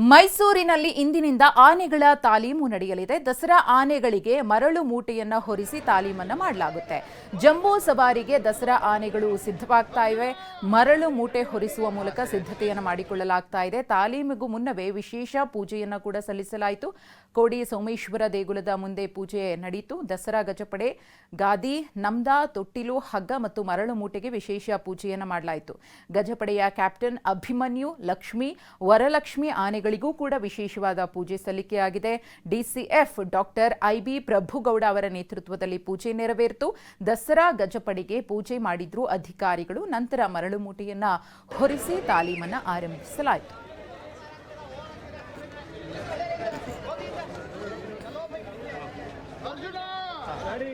ಮೈಸೂರಿನಲ್ಲಿ ಇಂದಿನಿಂದ ಆನೆಗಳ ತಾಲೀಮು ನಡೆಯಲಿದೆ. ದಸರಾ ಆನೆಗಳಿಗೆ ಮರಳು ಮೂಟೆಯನ್ನ ಹೊರಿಸಿ ತಾಲೀಮನ್ನ ಮಾಡಲಾಗುತ್ತೆ. ಜಂಬೂ ಸವಾರಿಗೆ ದಸರಾ ಆನೆಗಳು ಸಿದ್ಧವಾಗ್ತಾ ಇವೆ. ಮರಳು ಮೂಟೆ ಹೊರಿಸುವ ಮೂಲಕ ಸಿದ್ಧತೆಯನ್ನು ಮಾಡಿಕೊಳ್ಳಲಾಗ್ತಾ ಇದೆ. ತಾಲೀಮಿಗೂ ಮುನ್ನವೇ ವಿಶೇಷ ಪೂಜೆಯನ್ನ ಕೂಡ ಸಲ್ಲಿಸಲಾಯಿತು. ಕೋಡಿ ಸೋಮೇಶ್ವರ ದೇಗುಲದ ಮುಂದೆ ಪೂಜೆ ನಡೆಯಿತು ದಸರಾ ಗಜಪಡೆ, ಗಾದಿ, ನಮ್ದ, ತೊಟ್ಟಿಲು, ಹಗ್ಗ ಮತ್ತು ಮರಳು ಮೂಟೆಗೆ ವಿಶೇಷ ಪೂಜೆಯನ್ನು ಮಾಡಲಾಯಿತು. ಗಜಪಡೆಯ ಕ್ಯಾಪ್ಟನ್ ಅಭಿಮನ್ಯು, ಲಕ್ಷ್ಮಿ, ವರಲಕ್ಷ್ಮಿ ದೇವರುಗಳಿಗೂ ಕೂಡ ವಿಶೇಷವಾದ ಪೂಜೆ ಸಲ್ಲಿಕೆಯಾಗಿದೆ. DCF doctor IB B Prabhugowda ಅವರ ನೇತೃತ್ವದಲ್ಲಿ ಪೂಜೆ ನೆರವೇರಿತು. ದಸರಾ ಗಜಪಡೆಗೆ ಪೂಜೆ ಮಾಡಿದ್ರು ಅಧಿಕಾರಿಗಳು. ನಂತರ ಮರಳು ಮೂಟೆಯನ್ನ ಹೊರಿಸಿ ತಾಲೀಮನ್ನು ಆರಂಭಿಸಲಾಯಿತು. ಸರಿ